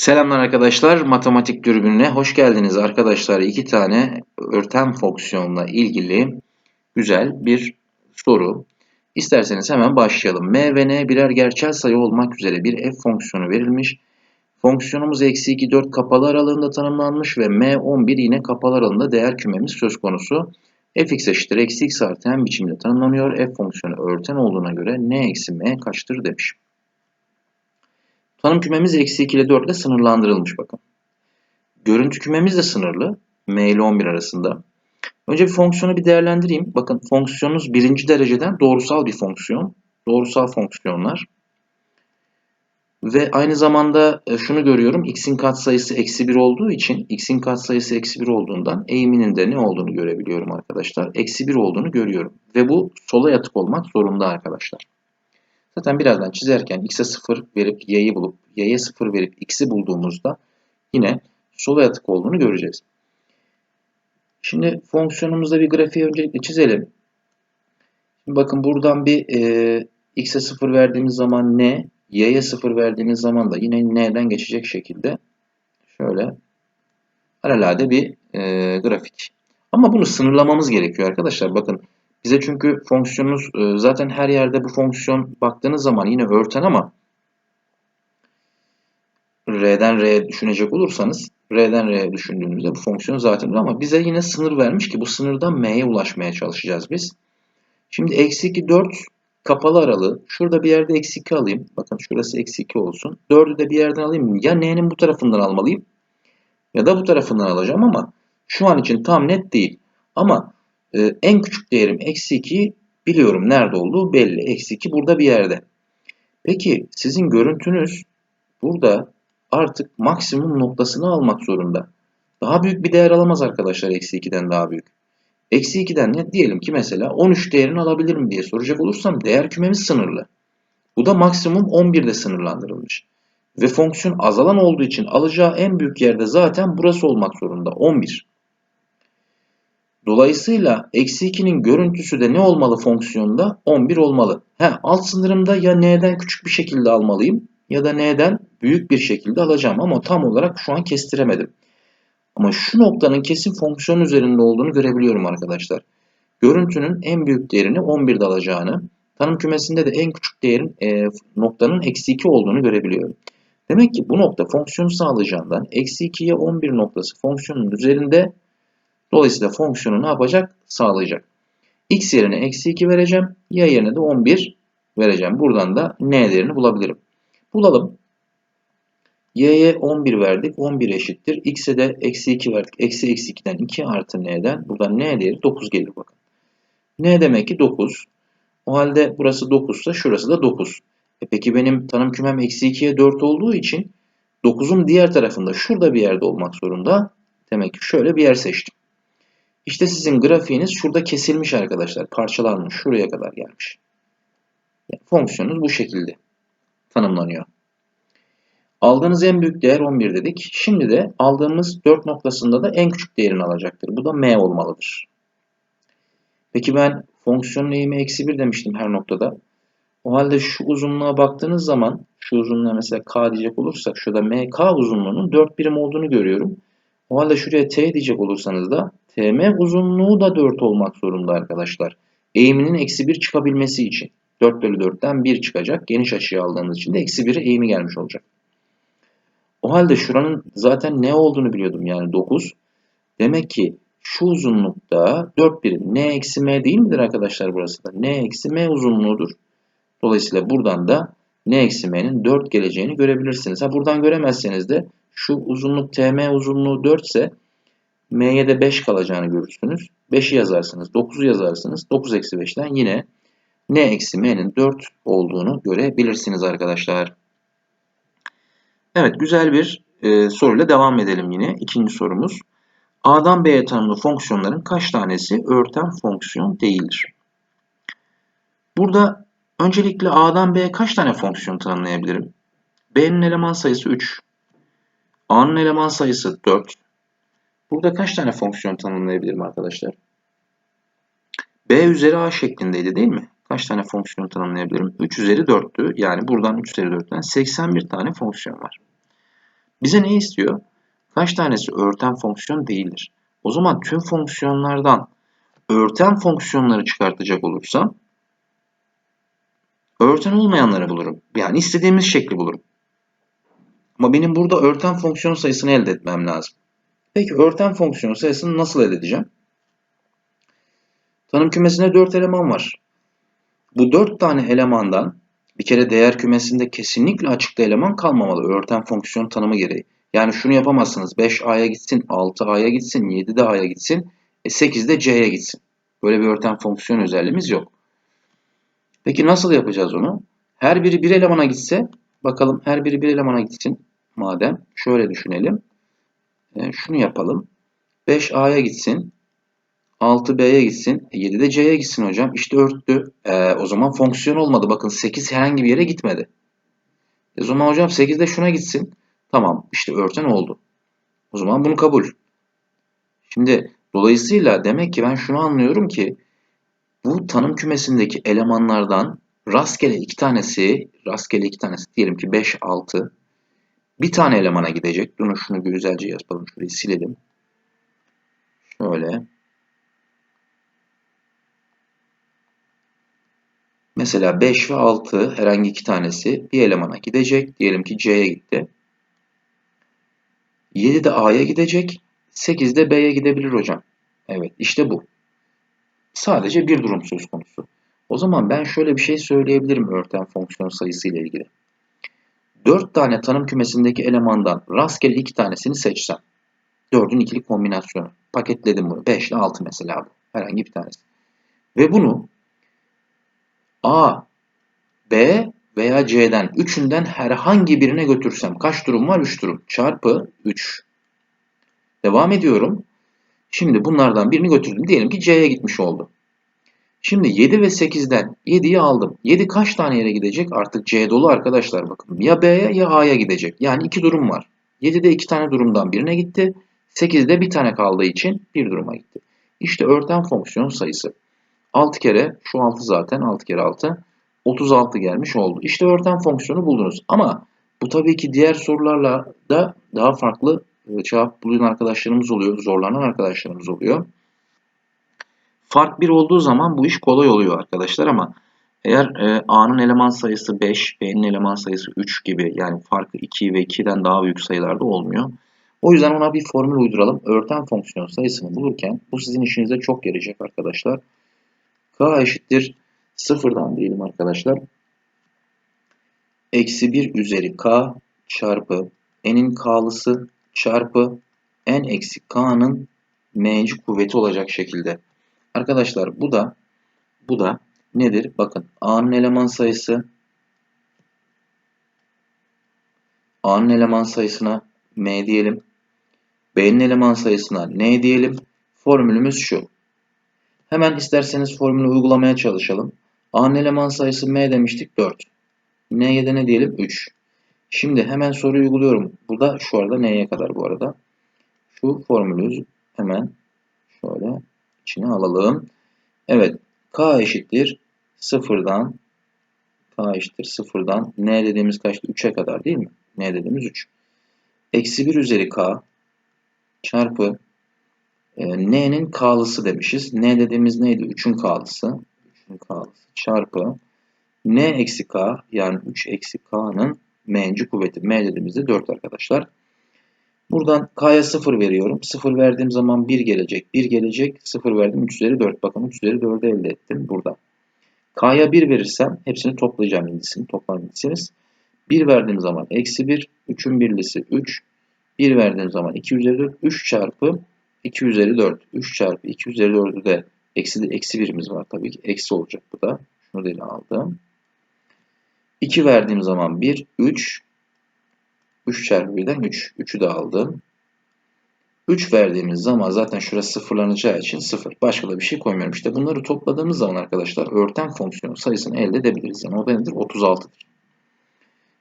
Selamlar arkadaşlar. Matematik dürbününe hoş geldiniz arkadaşlar. İki tane örten fonksiyonla ilgili güzel bir soru. İsterseniz hemen başlayalım. M ve N birer gerçel sayı olmak üzere bir f fonksiyonu verilmiş. Fonksiyonumuz eksi 2, 4 kapalı aralığında tanımlanmış ve M 11 yine kapalı aralığında değer kümemiz söz konusu. fx eşittir eksi x artı m biçimde tanımlanıyor. f fonksiyonu örten olduğuna göre n eksi m kaçtır demiş. Tanım kümemiz eksi 2 ile 4 ile sınırlandırılmış bakın. Görüntü kümemiz de sınırlı. M ile 11 arasında. Önce bir fonksiyonu bir değerlendireyim. Bakın fonksiyonunuz birinci dereceden doğrusal bir fonksiyon. Doğrusal fonksiyonlar. Ve aynı zamanda e, şunu görüyorum. X'in katsayısı eksi 1 olduğu için X'in katsayısı eksi 1 olduğundan eğiminin de ne olduğunu görebiliyorum arkadaşlar. Eksi 1 olduğunu görüyorum. Ve bu sola yatık olmak zorunda arkadaşlar. Zaten birazdan çizerken x'e 0 verip y'yi bulup y'ye 0 verip x'i bulduğumuzda yine sola yatık olduğunu göreceğiz. Şimdi fonksiyonumuzda bir grafiği öncelikle çizelim. Şimdi bakın buradan bir e, x'e 0 verdiğimiz zaman n, y'ye 0 verdiğimiz zaman da yine n'den geçecek şekilde şöyle alelade bir e, grafik. Ama bunu sınırlamamız gerekiyor arkadaşlar. Bakın bize çünkü fonksiyonunuz e, zaten her yerde bu fonksiyon baktığınız zaman yine örten ama R'den R'ye düşünecek olursanız R'den R'ye düşündüğümüzde bu fonksiyon zaten ama bize yine sınır vermiş ki bu sınırdan M'ye ulaşmaya çalışacağız biz. Şimdi eksi 2 4 kapalı aralığı. Şurada bir yerde eksi 2 alayım. Bakın şurası eksi 2 olsun. 4'ü de bir yerden alayım. Ya N'nin bu tarafından almalıyım ya da bu tarafından alacağım ama şu an için tam net değil. Ama ee, en küçük değerim eksi 2 biliyorum nerede olduğu belli. Eksi 2 burada bir yerde. Peki sizin görüntünüz burada artık maksimum noktasını almak zorunda. Daha büyük bir değer alamaz arkadaşlar eksi 2'den daha büyük. Eksi 2'den ne diyelim ki mesela 13 değerini alabilir mi diye soracak olursam değer kümemiz sınırlı. Bu da maksimum 11'de sınırlandırılmış. Ve fonksiyon azalan olduğu için alacağı en büyük yerde zaten burası olmak zorunda 11. Dolayısıyla eksi 2'nin görüntüsü de ne olmalı fonksiyonda? 11 olmalı. He, alt sınırımda ya n'den küçük bir şekilde almalıyım ya da n'den büyük bir şekilde alacağım ama tam olarak şu an kestiremedim. Ama şu noktanın kesin fonksiyon üzerinde olduğunu görebiliyorum arkadaşlar. Görüntünün en büyük değerini 11'de alacağını, tanım kümesinde de en küçük değerin e, noktanın eksi 2 olduğunu görebiliyorum. Demek ki bu nokta fonksiyonu sağlayacağından eksi 2'ye 11 noktası fonksiyonun üzerinde Dolayısıyla fonksiyonu ne yapacak? Sağlayacak. x yerine eksi 2 vereceğim. Y yerine de 11 vereceğim. Buradan da n değerini bulabilirim. Bulalım. y'ye 11 verdik. 11 eşittir. x'e de eksi 2 verdik. Eksi eksi 2'den 2 artı n'den. Buradan n değeri 9 gelir bakın. n demek ki 9. O halde burası 9 ise şurası da 9. E peki benim tanım kümem eksi 2'ye 4 olduğu için 9'un diğer tarafında şurada bir yerde olmak zorunda. Demek ki şöyle bir yer seçtim. İşte sizin grafiğiniz şurada kesilmiş arkadaşlar. Parçalanmış. Şuraya kadar gelmiş. Yani fonksiyonunuz bu şekilde tanımlanıyor. Aldığınız en büyük değer 11 dedik. Şimdi de aldığımız 4 noktasında da en küçük değerini alacaktır. Bu da m olmalıdır. Peki ben fonksiyonun eğimi eksi 1 demiştim her noktada. O halde şu uzunluğa baktığınız zaman şu uzunluğa mesela k diyecek olursak şurada mk uzunluğunun 4 birim olduğunu görüyorum. O halde şuraya t diyecek olursanız da tm uzunluğu da 4 olmak zorunda arkadaşlar. Eğiminin eksi 1 çıkabilmesi için. 4 bölü 4'ten 1 çıkacak. Geniş açıyı aldığımız için de eksi 1'e eğimi gelmiş olacak. O halde şuranın zaten ne olduğunu biliyordum yani 9. Demek ki şu uzunlukta 4 birim n eksi m değil midir arkadaşlar burası da? n eksi m uzunluğudur. Dolayısıyla buradan da n eksi m'nin 4 geleceğini görebilirsiniz. Ha buradan göremezseniz de şu uzunluk tm uzunluğu 4 ise m'ye de 5 kalacağını görürsünüz. 5'i yazarsınız, 9'u yazarsınız. 9 eksi 5'ten yine n eksi m'nin 4 olduğunu görebilirsiniz arkadaşlar. Evet güzel bir e, soruyla devam edelim yine. İkinci sorumuz. A'dan B'ye tanımlı fonksiyonların kaç tanesi örten fonksiyon değildir? Burada öncelikle A'dan B'ye kaç tane fonksiyon tanımlayabilirim? B'nin eleman sayısı 3. A'nın eleman sayısı 4. Burada kaç tane fonksiyon tanımlayabilirim arkadaşlar? B üzeri A şeklindeydi değil mi? Kaç tane fonksiyon tanımlayabilirim? 3 üzeri 4'tü. Yani buradan 3 üzeri 4'ten 81 tane fonksiyon var. Bize ne istiyor? Kaç tanesi örten fonksiyon değildir? O zaman tüm fonksiyonlardan örten fonksiyonları çıkartacak olursam örten olmayanları bulurum. Yani istediğimiz şekli bulurum. Ama benim burada örten fonksiyon sayısını elde etmem lazım. Peki örten fonksiyon sayısını nasıl elde edeceğim? Tanım kümesinde 4 eleman var. Bu 4 tane elemandan bir kere değer kümesinde kesinlikle açıkta eleman kalmamalı örten fonksiyon tanımı gereği. Yani şunu yapamazsınız. 5A'ya gitsin, 6A'ya gitsin, 7 de A'ya gitsin, 8 de C'ye gitsin. Böyle bir örten fonksiyon özelliğimiz yok. Peki nasıl yapacağız onu? Her biri bir elemana gitse, bakalım her biri bir elemana gitsin madem. Şöyle düşünelim. E, şunu yapalım. 5A'ya gitsin, 6B'ye gitsin, 7 e, de C'ye gitsin hocam. İşte örttü. E, o zaman fonksiyon olmadı. Bakın 8 herhangi bir yere gitmedi. E, o zaman hocam 8 de şuna gitsin. Tamam işte örten oldu. O zaman bunu kabul. Şimdi dolayısıyla demek ki ben şunu anlıyorum ki bu tanım kümesindeki elemanlardan rastgele iki tanesi, rastgele iki tanesi diyelim ki 5, 6 bir tane elemana gidecek. Bunu şunu güzelce yapalım. Şurayı silelim. Şöyle. Mesela 5 ve 6 herhangi iki tanesi bir elemana gidecek. Diyelim ki C'ye gitti. 7 de A'ya gidecek. 8 de B'ye gidebilir hocam. Evet işte bu. Sadece bir durum söz konusu. O zaman ben şöyle bir şey söyleyebilirim örten fonksiyon sayısı ile ilgili. 4 tane tanım kümesindeki elemandan rastgele 2 tanesini seçsem. 4'ün ikili kombinasyonu. Paketledim bunu. 5 ile 6 mesela bu. Herhangi bir tanesi. Ve bunu A, B veya C'den üçünden herhangi birine götürsem kaç durum var? 3 durum. Çarpı 3. Devam ediyorum. Şimdi bunlardan birini götürdüm. Diyelim ki C'ye gitmiş oldu. Şimdi 7 ve 8'den 7'yi aldım. 7 kaç tane yere gidecek? Artık C dolu arkadaşlar bakın. Ya B'ye ya A'ya gidecek. Yani iki durum var. 7'de iki tane durumdan birine gitti. 8'de bir tane kaldığı için bir duruma gitti. İşte örten fonksiyon sayısı. 6 kere şu 6 zaten 6 kere 6 36 gelmiş oldu. İşte örten fonksiyonu buldunuz. Ama bu tabii ki diğer sorularla da daha farklı e, cevap bulunan arkadaşlarımız oluyor. Zorlanan arkadaşlarımız oluyor. Fark 1 olduğu zaman bu iş kolay oluyor arkadaşlar ama eğer e, A'nın eleman sayısı 5, B'nin eleman sayısı 3 gibi yani farkı 2 ve 2'den daha büyük sayılarda olmuyor. O yüzden ona bir formül uyduralım. Örten fonksiyon sayısını bulurken bu sizin işinize çok yarayacak arkadaşlar. K eşittir sıfırdan diyelim arkadaşlar. Eksi 1 üzeri K çarpı N'in K'lısı çarpı N eksi K'nın M'ci kuvveti olacak şekilde. Arkadaşlar bu da bu da nedir? Bakın A'nın eleman sayısı A'nın eleman sayısına M diyelim. B'nin eleman sayısına N diyelim. Formülümüz şu. Hemen isterseniz formülü uygulamaya çalışalım. A'nın eleman sayısı M demiştik 4. N'ye de ne diyelim? 3. Şimdi hemen soruyu uyguluyorum. Burada şu arada N'ye kadar bu arada. Şu formülü hemen şöyle içine alalım. Evet. K eşittir sıfırdan K eşittir sıfırdan N dediğimiz kaçtı? 3'e kadar değil mi? N dediğimiz 3. Eksi 1 üzeri K çarpı e, N'nin K'lısı demişiz. N dediğimiz neydi? 3'ün K'lısı. 3'ün K'lısı çarpı N eksi K yani 3 eksi K'nın M'nci kuvveti. M dediğimizde 4 arkadaşlar. Buradan K'ya 0 veriyorum. 0 verdiğim zaman 1 gelecek. 1 gelecek. 0 verdim 3 üzeri 4. Bakın 3 üzeri 4'ü elde ettim burada. K'ya 1 verirsem hepsini toplayacağım indisini. Toplam indisiniz. 1 verdiğim zaman eksi 1. 3'ün birlisi 3. 1 verdiğim zaman 2 üzeri 4. 3 çarpı 2 üzeri 4. 3 çarpı 2 üzeri 4'ü de eksi, eksi birimiz var tabii ki. Eksi olacak bu da. Şunu da aldım. 2 verdiğim zaman 1, 3. 3 çarpı 1'den 3. 3'ü de aldım. 3 verdiğimiz zaman zaten şurası sıfırlanacağı için 0. Başka da bir şey koymuyorum. İşte bunları topladığımız zaman arkadaşlar örten fonksiyonu sayısını elde edebiliriz. Yani o da nedir? 36'dır.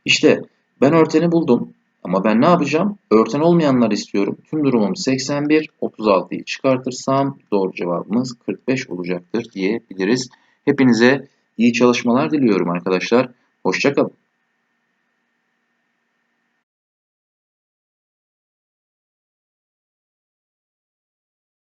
İşte ben örteni buldum. Ama ben ne yapacağım? Örten olmayanlar istiyorum. Tüm durumum 81. 36'yı çıkartırsam doğru cevabımız 45 olacaktır diyebiliriz. Hepinize iyi çalışmalar diliyorum arkadaşlar. Hoşçakalın.